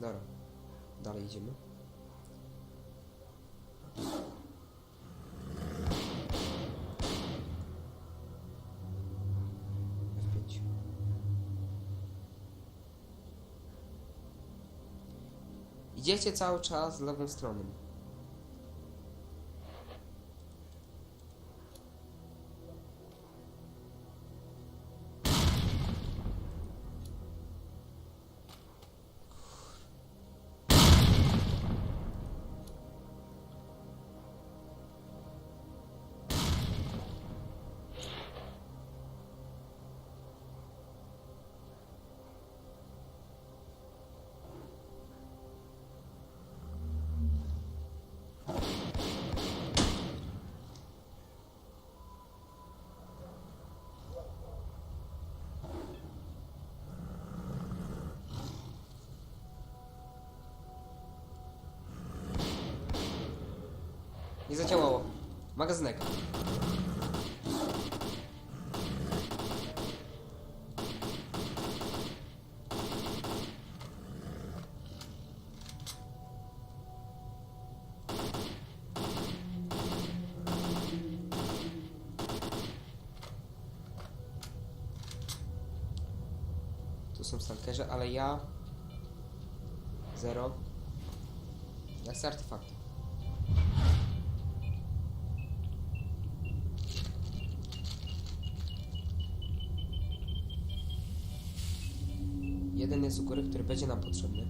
Dobra. Dalej idziemy. F5. Idziecie cały czas lewą stroną. Nie zadziałało. Magazynek. Ale ja... Zero. Ja chcę artefakty. Jest u góry, który będzie nam potrzebny.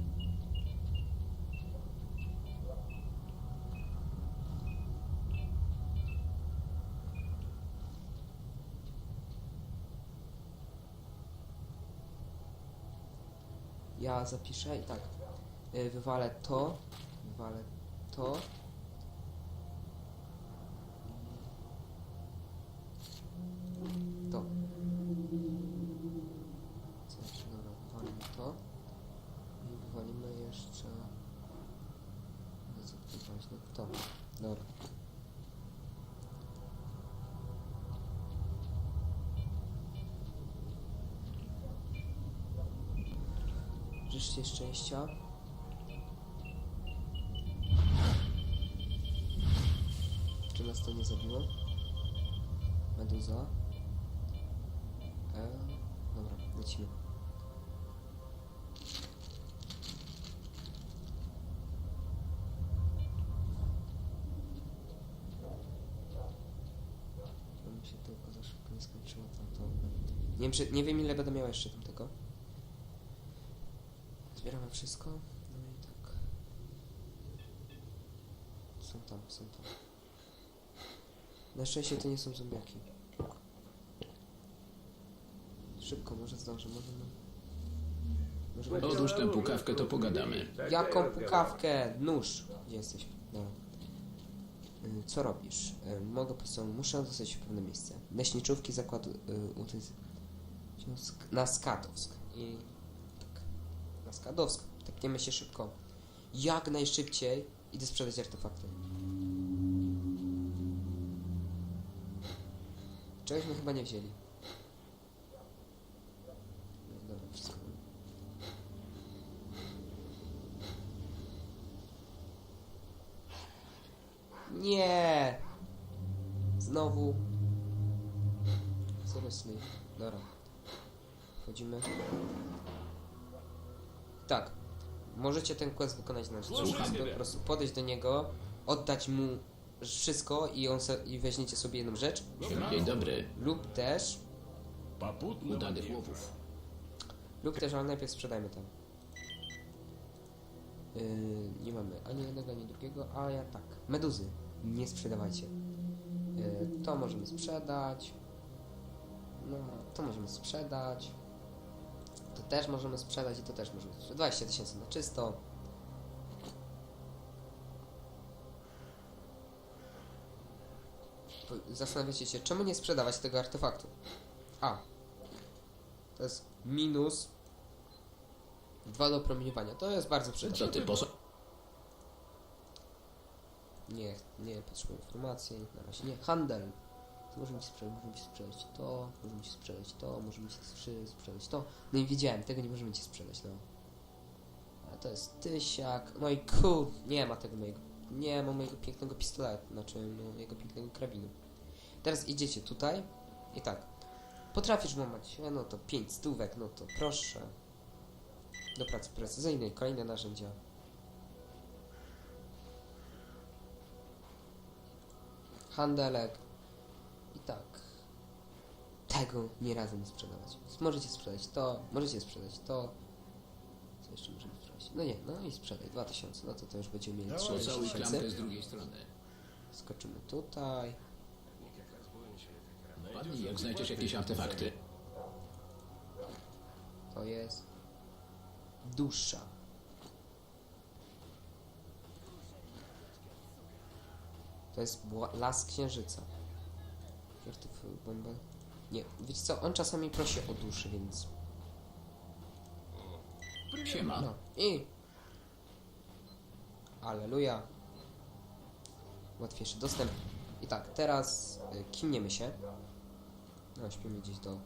Ja zapiszę i tak. y, Wywalę to. Wywalę. To. Coś, dobra, wywalimy to. I wywalimy jeszcze... No co tu wywalić? No to. Dobra. Życzcie szczęścia. Czy nas to nie zabiło? Meduza. E, dobra, lecimy. To mi się tylko za szybko nie skończyło tamto. Nie wiem, nie wiem ile będę miał jeszcze tamtego. Zbieramy wszystko. No i tak. Są tam, są tam. Na szczęście to nie są zombiaki. Szybko, może zdążę, możemy... Możemy... Odłóż tę pukawkę, to pogadamy. Jaką pukawkę? Nóż! Gdzie jesteś? Dobra. Y, Co robisz? Y, Mogę po prostu, muszę dostać w pewne miejsce. Leśniczówki zakładu y. na Skadowsk. I tak. Na Skadowsk. Tepniemy się szybko. Jak najszybciej idę sprzedać artefakty. Czegośmy chyba nie wzięli. No, Dobra, wszystko. Nie! Znowu. Seriously. Dobra wchodzimy. Tak. Możecie ten quest wykonać na rzeczywistości. Po prostu podejść do niego, oddać mu wszystko i, on se, i weźmiecie sobie jedną rzecz. Dzień dobry. Lub też... Udanych łowów. Lub też, ale najpierw sprzedajmy tam. Yy, nie mamy ani jednego, ani drugiego, a ja tak. Meduzy. Nie sprzedawajcie. Yy, to możemy sprzedać. No, to możemy sprzedać. To też możemy sprzedać i to też możemy sprzedać. 20 tysięcy na czysto. Zastanawiacie się, czemu nie sprzedawać tego artefaktu? A. To jest minus 2 do promieniowania. To jest bardzo Co przydatne. ty poso... Nie, nie potrzebuję informacji, na razie nie. Handel. Możemy ci sprzedać, możemy ci sprzedać to, możemy ci sprzedać to, możemy ci sprzedać to. No i wiedziałem, tego nie możemy ci sprzedać, no. Ale to jest tysiak. No i kur... Nie ma tego mojego... Nie ma mojego pięknego pistoletu, znaczy mojego pięknego karabinu. Teraz idziecie tutaj i tak. Potrafisz łamać, no to 5 stówek, no to proszę. Do pracy precyzyjnej, kolejne narzędzia. Handelek. Tak. Tego nie razem nie sprzedawać. Możecie sprzedać to, możecie sprzedać to. Co jeszcze możemy sprzedać? No nie, no i sprzedaj 2000, no to to już będziemy mieli Dawaj, 30 Pocałuj klamkę tysięcy. z drugiej strony. Skoczymy tutaj. Padnij, jak znajdziesz jakieś artefakty. To jest dusza. To jest bła- las księżyca. Nie, wiecie co, on czasami prosi o duszę, więc... Siema. No i... Aleluja. Łatwiejszy dostęp. I tak, teraz y, kimniemy się. No, śpimy gdzieś do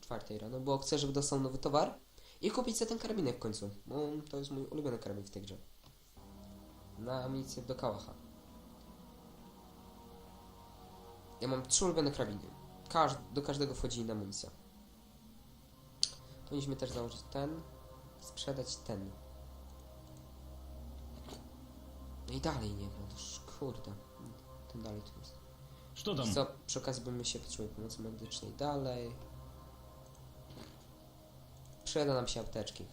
czwartej rano, bo chcę, żeby dostał nowy towar i kupić sobie ten karabinek w końcu, bo to jest mój ulubiony karabin w tej grze. Na amunicję do kałacha. Ja mam trzy ulubione karabiny. Każd do każdego wchodzi inna amunicja. Powinniśmy też założyć ten. Sprzedać ten. No i dalej nie wiem, kurde. Ten dalej tu jest. Co tam? Co, przy okazji bym się potrzebował pomocy medycznej. Dalej. Przyjadą nam się apteczki.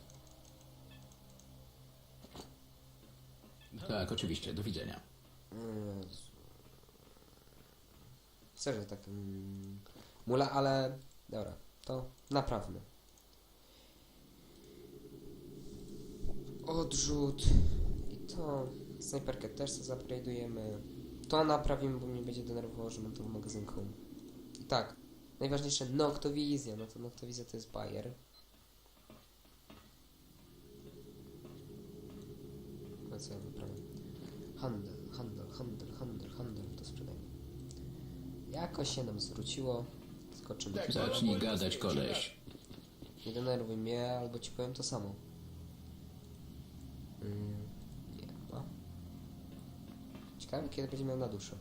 Tak, oczywiście. Do widzenia. Serio tak mm, mula, ale dobra, to naprawmy. Odrzut i to snajperkę też sobie upgrade'ujemy. To naprawimy, bo mnie będzie denerwowało, że mam to w magazynku. I tak, najważniejsze Noctowizja, no to Noctowizja to jest Bayer. No co ja wyprawiam? Handel, handel, handel, handel, handel, to sprzedajmy. Jakoś się nam zwróciło. Skoczymy. Zacznij gadać, koleś. Nie denerwuj mnie, albo ci powiem to samo. Mm, nie ma. Ciekawe, kiedy będzie miał na duszę.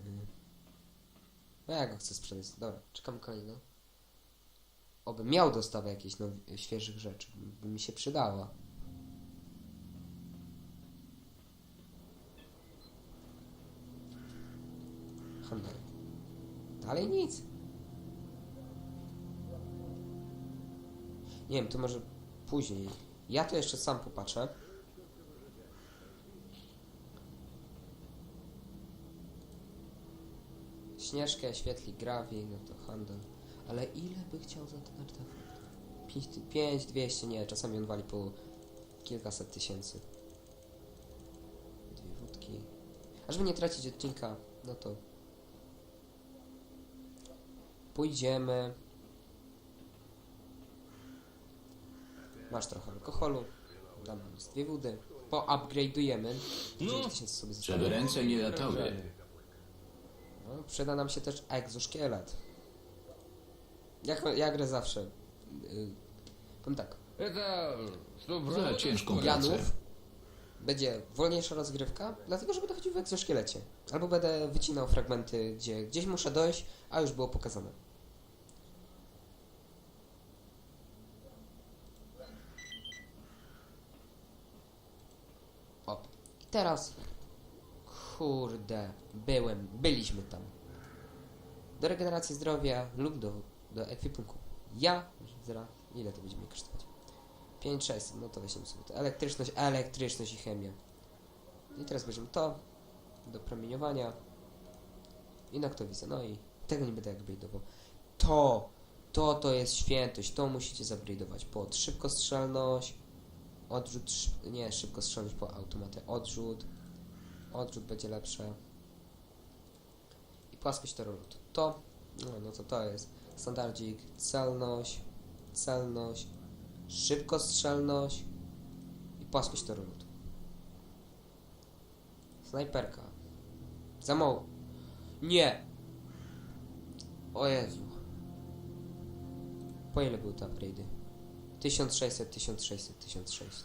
Mm. No ja go chcę sprzedać. Dobra, czekam kolejno. Oby miał dostawę jakichś świeżych rzeczy, by mi się przydała. Handel. Dalej nic. Nie wiem, to może później. Ja to jeszcze sam popatrzę. Śnieżkę, świetli, grawi, no to handel. Ale ile by chciał za ten artefakt? 5, 5 200, nie, czasami on wali po kilkaset tysięcy. Dwie wódki. A żeby nie tracić odcinka, no to pójdziemy. Masz trochę alkoholu. Dam nam z dwie wody. Poupgrade'ujemy. 9 tysięcy sobie Żeby zostawię. ręce nie latały. No, przyda nam się też egzoszkielet. Jak, jak grę zawsze. Yy, powiem tak. Это что, Za правда? ciężką pracę. Janów będzie wolniejsza rozgrywka, dlatego że będę chodził w egzoszkielecie. Albo będę wycinał fragmenty, gdzie gdzieś muszę dojść, a już było pokazane. Teraz. Kurde, byłem, byliśmy tam. Do regeneracji zdrowia lub do, do ekwipunku. Ja, zera, ile to będzie mi kosztować? 5600, no to weźmiemy sobie to. Elektryczność, elektryczność i chemia. I teraz weźmiemy to do promieniowania i noktowizę. No i tego nie będę upgrade'ował. To, to, to jest świętość, to musicie zupgrade'ować pod szybkostrzelność, odrzut, nie, szybkostrzelność po automatę, odrzut, odrzut będzie lepsze i płaskość terroru. To, no, no to to jest standardzik, celność, celność, szybkostrzelność i płaskość terroru. Snajperka. Za mało. Nie! O Jezu. Po ile były te upgrade'y? 1600, 1600, 1600.